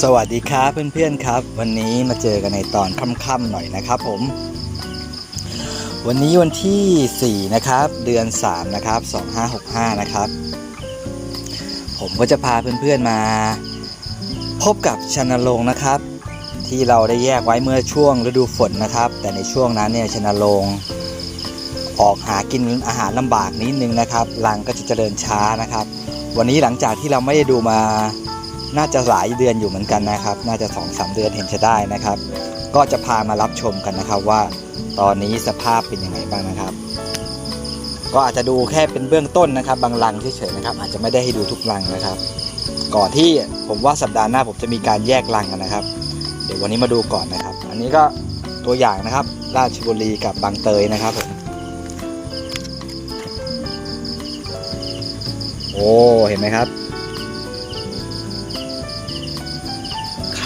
สวัสดีครับเพื่อนๆครับ วันนี้มาเจอกันในตอนค่ำๆหน่อยนะครับผม วันนี้วันที่ 4 นะครับ เดือน 3 นะครับ 2565 นะครับผมก็จะพาเพื่อนๆมา พบกับชนรงนะครับ ที่เราได้แยกไว้เมื่อช่วงฤดูฝนนะครับ แต่ในช่วงนั้นเนี่ยชนรงออกหากินอาหารลำบากนิดนึงนะครับรังก็จะเจริญช้านะครับ วันนี้หลังจากที่เราไม่ได้ดูมา น่าจะหลายเดือนอยู่เหมือนกันนะครับ น่าจะ2อสเดือนเห็นจะได้นะครับ ก็จะพามารับชมกันนะครับว่า ตอนนี้สภาพเป็นยังไงบ้างนะครับ ก็อาจจะดูแค่เป็นเบื้องต้นนะครับ บางรังเฉยๆนะครับ อาจจะไม่ได้ให้ดูทุกรังนะครับ ก่อนที่ผมว่าสัปดาห์หน้าผมจะมีการแยกรังกันนะครับ เดี๋ยววันนี้มาดูก่อนนะครับ อันนี้ก็ตัวอย่างนะครับ ราชบุรีกับบางเตยนะครับผมโอ้เห็นไหมครับ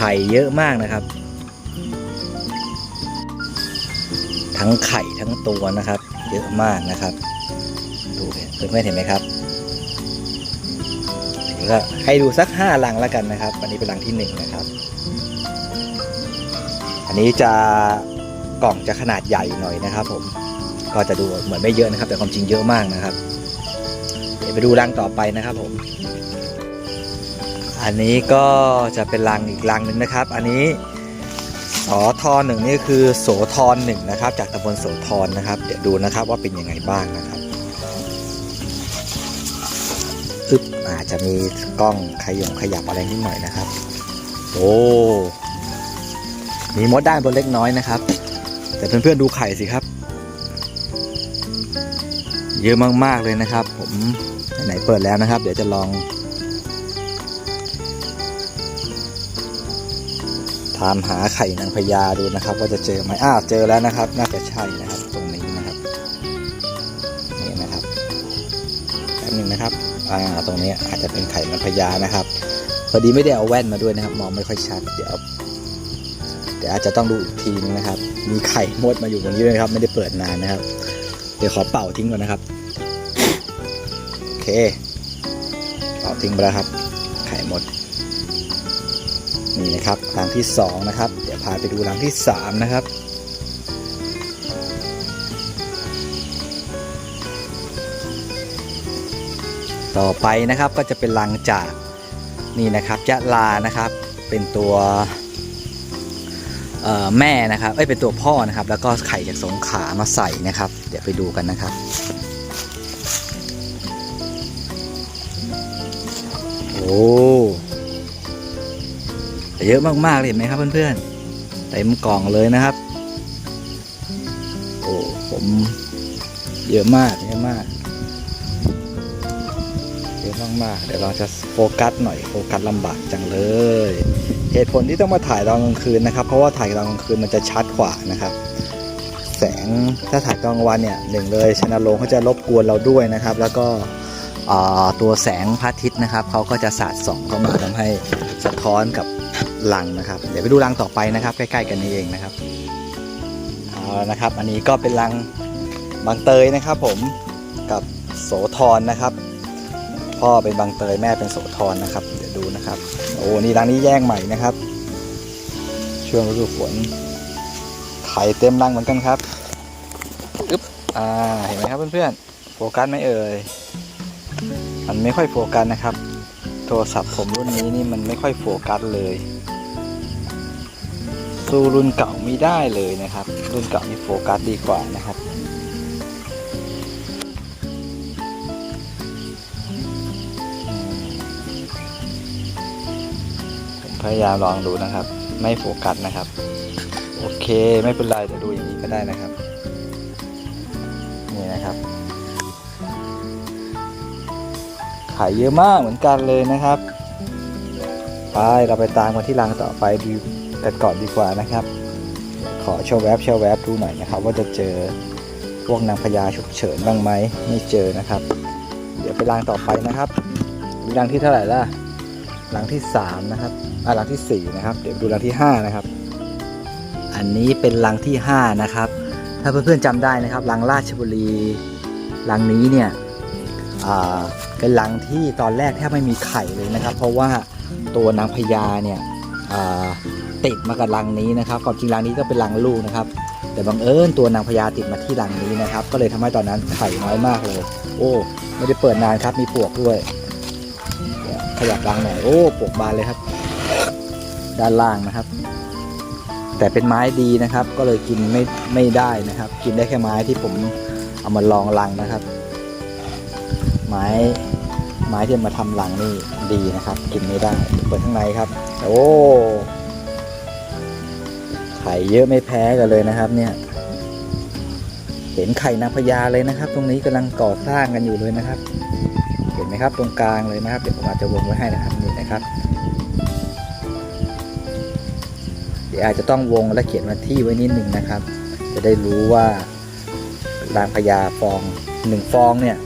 ข่เยอะมากนะครับ ทั้งไข่ทั้งตัวนะครับ เยอะมากนะครับดูเพื่อนๆเห็นไหมครับนี่ก็ให้ดูสักห้าลังแล้วกันนะครับ อันนี้เป็นลังที่หนึ่งนะครับ อันนี้จะกล่องจะขนาดใหญ่หน่อยนะครับ ผม ก็จะดูเหมือนไม่เยอะนะครับ แต่ความจริงเยอะมากนะครับ เดี๋ยวไปดูรังต่อไปนะครับผม อันนี้ก็จะเป็นรังอีกรังหนึ่งนะครับ อันนี้สอทอหนึ่งนี่คือโสธรหนึ่งนะครับ จากตำบลโสธรนะครับ เดี๋ยวดูนะครับว่าเป็นยังไงบ้างนะครับอึบอาจจะมีกล้องขยงขยับอะไรนิดหน่อยนะครับ โอ้มีมดด้านบนเล็กน้อยนะครับ แต่เพื่อนๆดูไข่สิครับ เยอะมากๆเลยนะครับ ผมไหนๆเปิดแล้วนะครับ เดี๋ยวจะลองามหาไข่นางพญาดูนะครับ ว่าจะเจอไหมอ้าวเจอแล้วนะครับ น่าจะใช่นะครับตรงนี้นะครับนี่นะครับแป๊บหนึงนะครับอ่าตรงนี้อาจจะเป็นไข่นางพญานะครับพอดีไม่ได้เอาแว่นมาด้วยนะครับ มองไม่ค่อยชัด เดี๋ยวเดี๋ยวอาจจะต้องดูอีกทีนึงนะครับ มีไข่มดมาอยู่ตรงนี้ด้วยนะครับ ไม่ได้เปิดนานนะครับ เดี๋ยวขอเป่าทิ้งก่อนนะครับโอเค เป่าทิ้งไปแล้วครับ ไข่มด นี่นะครับรังที่สองนะครับ เดี๋ยวพาไปดูรังที่สามนะครับ ต่อไปนะครับก็จะเป็นรังจากนี่นะครับยะลานะครับเป็นตัวแม่นะครับเอ้ยเป็นตัวพ่อนะครับ แล้วก็ไข่จากสงขามาใส่นะครับ เดี๋ยวไปดูกันนะครับโอ้ เยอะมากๆเลยเห็นไหมครับเพื่อนๆเต็มกล่องเลยนะครับ โอ้ผมเยอะมากเยอะมากเยอะมากๆเดี๋ยวเราจะโฟกัสหน่อยโฟกัสลำบากจังเลย เหตุผลที่ต้องมาถ่ายตอนกลางคืนนะครับ เพราะว่าถ่ายตอนกลางคืนมันจะชัดกว่านะครับแสงถ้าถ่ายกลางวันเนี่ยหนึ่งเลยชนะโรงเขาจะรบกวนเราด้วยนะครับ แล้วก็ตัวแสงพระอาทิตย์นะครับเขาก็จะสาดส่องเข้ามาทำให้สะท้อนกับ ลังนะครับ เดี๋ยวไปดูลังต่อไปนะครับใกล้ ๆ กันนี้เองนะครับเอาละนะครับ อันนี้ก็เป็นลังบางเตยนะครับ ผมกับโสธรนะครับ พ่อเป็นบางเตยแม่เป็นโสธรนะครับ เดี๋ยวดูนะครับ โอ้นี่รังนี้แย่งใหม่นะครับ ช่วงฤดูฝนไข่เต็มรังเหมือนกันครับอึ๊บอ่าเห็นไหมครับเพื่อนๆโฟกัสไหมเอ่ยมันไม่ค่อยโฟกัสนะครับ โทรศัพท์ผมรุ่นนี้นี่มันไม่ค่อยโฟกัสเลย สู้รุ่นเก่าไม่ได้เลยนะครับ รุ่นเก่านี่โฟกัสดีกว่านะครับผมพยายามลองดูนะครับ ไม่โฟกัสนะครับ โอเคไม่เป็นไรจะดูอย่างนี้ก็ได้นะครับ นี่นะครับ ขายเยอะมากเหมือนกันเลยนะครับ ไปเราไปตามกันที่รังต่อไปดู กันก่อนดีกว่านะครับ ขอโชว์แวบโชว์แวบดูหน่อยนะครับ ว่าจะเจอพวกนางพญาฉุกเฉินบ้างไหมไม่เจอนะครับ เดี๋ยวไปรังต่อไปนะครับมีรังที่เท่าไหร่ล่ะรังที่สามนะครับอ่ารังที่สี่นะครับ เดี๋ยวดูรังที่ห้านะครับ อันนี้เป็นรังที่ห้านะครับ ถ้าเพื่อนๆจำได้นะครับรังราชบุรีรังนี้เนี่ยเป็นรังที่ตอนแรกแทบไม่มีไข่เลยนะครับ เพราะว่าตัวนางพญาเนี่ย ติดมากับรังนี้นะครับความจริงรังนี้ก็เป็นรังลูกนะครับ แต่บังเอิญตัวนางพญาติดมาที่รังนี้นะครับ ก็เลยทำให้ตอนนั้นไข่น้อยมากเลย โอ้ ไม่ได้เปิดนานครับมีปลวกด้วย ขยับรังหน่อยโอ้ปลวกบานเลยครับ ด้านล่างนะครับ แต่เป็นไม้ดีนะครับ ก็เลยกินไม่ไม่ได้นะครับ กินได้แค่ไม้ที่ผมเอามาลองรังนะครับ ไม้ไม้ที่มาทำรังนี่ดีนะครับ กินไม่ได้เปิดข้างในครับ โอ้ ข่เยอะไม่แพ้กันเลยนะครับ เนี่ย เห็นไข่นางพญาเลยนะครับ ตรงนี้กำลังก่อสร้างกันอยู่เลยนะครับ เห็นไหมครับตรงกลางเลยนะครับเดี๋ยวผมอาจจะวงไว้ให้นะครับนี่นะครับ เดี๋ยวอาจจะต้องวงและเขียนวันที่ไว้นิดหนึ่งนะครับ จะได้รู้ว่านางพญาฟองหนึ่งฟองเนี่ย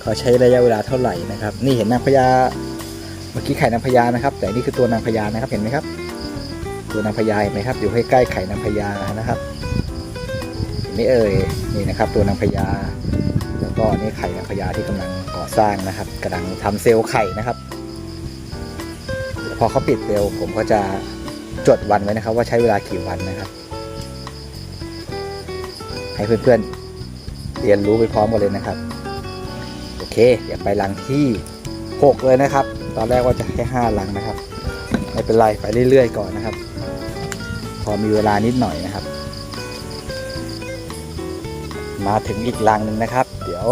เขาใช้ระยะเวลาเท่าไหร่นะครับ นี่เห็นนางพญาเมื่อกี้ไข่นางพญานะครับ แต่นี่คือตัวนางพญานะครับเห็นไหมครับ ตัวนางพญาเห็นไหมครับ อยู่ใกล้ๆไข่นางพญานะครับเห็นไหมเอ่ยนี่นะครับ ตัวนางพญา แล้วก็นี่ไข่นางพญาที่กำลังก่อสร้างนะครับกำลังทำเซลล์ไข่นะครับพอเขาปิดเซลล์ผมก็จะจดวันไว้นะครับ ว่าใช้เวลากี่วันนะครับ ให้เพื่อนๆเรียนรู้ไปพร้อมกันเลยนะครับ โอเค เดี๋ยวไปลังที่ 6 เลยนะครับ ตอนแรกว่าจะแค่5ลังนะครับไม่เป็นไรไปเรื่อยๆก่อนนะครับ พอมีเวลานิดหน่อยนะครับ มาถึงอีกลังหนึ่งนะครับ เดี๋ยว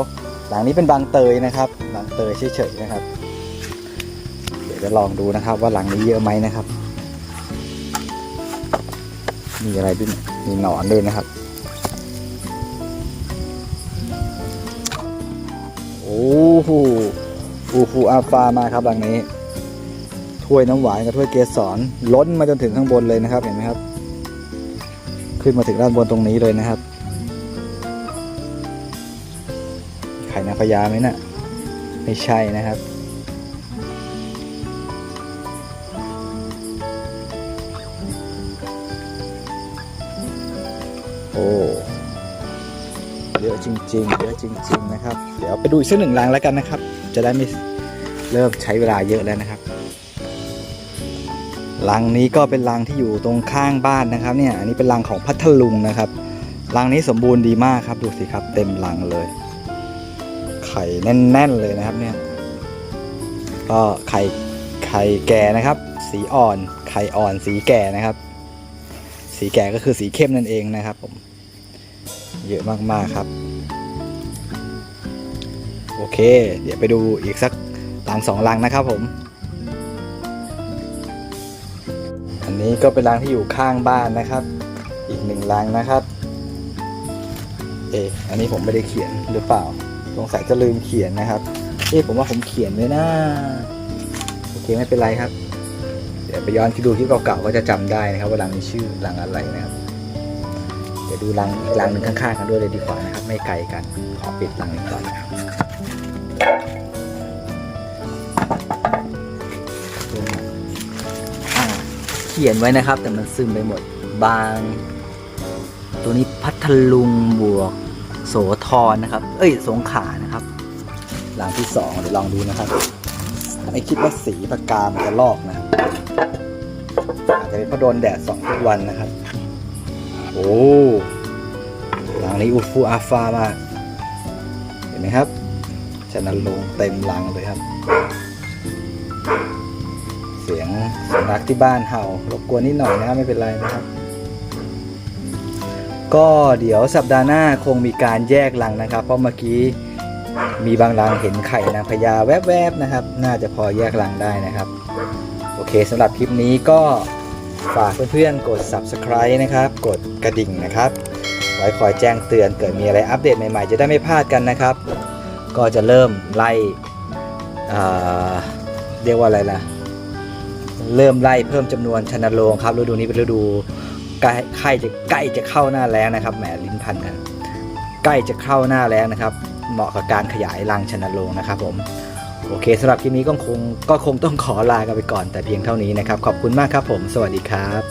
หลังนี้เป็นบางเตยนะครับบางเตยเฉยๆนะครับ เดี๋ยวจะลองดูนะครับ ว่าหลังนี้เยอะไหมนะครับ มีอะไรด้วยเนี่ยมีหนอนด้วยนะครับ โอ้โหอูฟูอาฟามาครับหลังนี้ถ้วยน้ำหวานกับถ้วยเกสรล้นมาจนถึงข้างบนเลยนะครับเห็นไหมครับ ขึ้นมาถึงด้านบนตรงนี้เลยนะครับไข่นางพญาไหมนะ่ะไม่ใช่นะครับโอ้เยอะจริงๆเยอะจริง ๆ นะครับ เดี๋ยวไปดูอีกสักหนึ่งรังแล้วกันนะครับ จะได้ไม่เริ่มใช้เวลาเยอะแล้วนะครับ รังนี้ก็เป็นรังที่อยู่ตรงข้างบ้านนะครับเนี่ยอันนี้เป็นรังของพัทลุงนะครับรังนี้สมบูรณ์ดีมากครับดูสิครับ เต็มรังเลย ไข่แน่น ๆเลยนะครับเนี่ยก็ไข่ไข่แก่นะครับ สีอ่อน ไข่อ่อนสีแก่นะครับ สีแก่ก็คือสีเข้มนั่นเองนะครับผมเยอะมากๆครับ โอเค เดี๋ยวไปดูอีกสักลังสองลังนะครับผม อันนี้ก็เป็นลังที่อยู่ข้างบ้านนะครับ อีกหนึ่งลังนะครับ เอะอันนี้ผมไม่ได้เขียนหรือเปล่าสงสัยจะลืมเขียนนะครับเอ๊ะผมว่าผมเขียนไว้นะโอเคไม่เป็นไรครับ เดี๋ยวไปย้อนคิดดูคลิปเก่าๆก็จะจำได้นะครับว่าลังนี้ชื่อลังอะไรนะครับ เดี๋ยวดูรังอีกรังหนึ่งข้างๆกันด้วยเลยดีกว่านะครับ ไม่ไกลกันขอปิดรังนี้ก่อนนะครับ ขียนไว้นะครับ แต่มันซึมไปหมดบาง ตัวนี้พัทลุงบวก โสธรนะครับ เอ้ยสงขานะครับรังที่สองเดี๋ยวลองดูนะครับไม่คิดว่าสีปากกามันจะลอกนะอาจจะเป็นเพราะโดนแดดสองทุกวันนะครับ โอ้หลังนี้อูฟูอาฟามากเห็นไหมครับชนะลงเต็มหลังเลยครับ สียงสุนัขที่บ้านเห่ารบกวนนิดหน่อยนะไม่เป็นไรนะครับ ก็เดี๋ยวสัปดาห์หน้าคงมีการแยกรังนะครับ เพราะเมื่อกี้มีบางรังเห็นไข่นางพญาแวบๆนะครับ น่าจะพอแยกรังได้นะครับ โอเคสำหรับคลิปนี้ก็ฝากเพื่อนๆกด subscribe นะครับ กดกระดิ่งนะครับไว้คอยแจ้งเตือนเกิดมีอะไรอัปเดตใหม่ๆ จะได้ไม่พลาดกันนะครับ ก็จะเริ่มไล่เรียกว่าอะไรล่ะ เริ่มไล่เพิ่มจำนวนชนโรงครับฤดูนี้เป็นฤดูใกล้ใกล้จะใกล้จะเข้าหน้าแล้งนะครับแหมลิ้นพันกันใกล้จะเข้าหน้าแล้งนะครับ เหมาะกับการขยายรังชนโรงนะครับผมโอเคสำหรับคลิปนี้ก็คงก็คงต้องขอลากันไปก่อนแต่เพียงเท่านี้นะครับ ขอบคุณมากครับผม สวัสดีครับ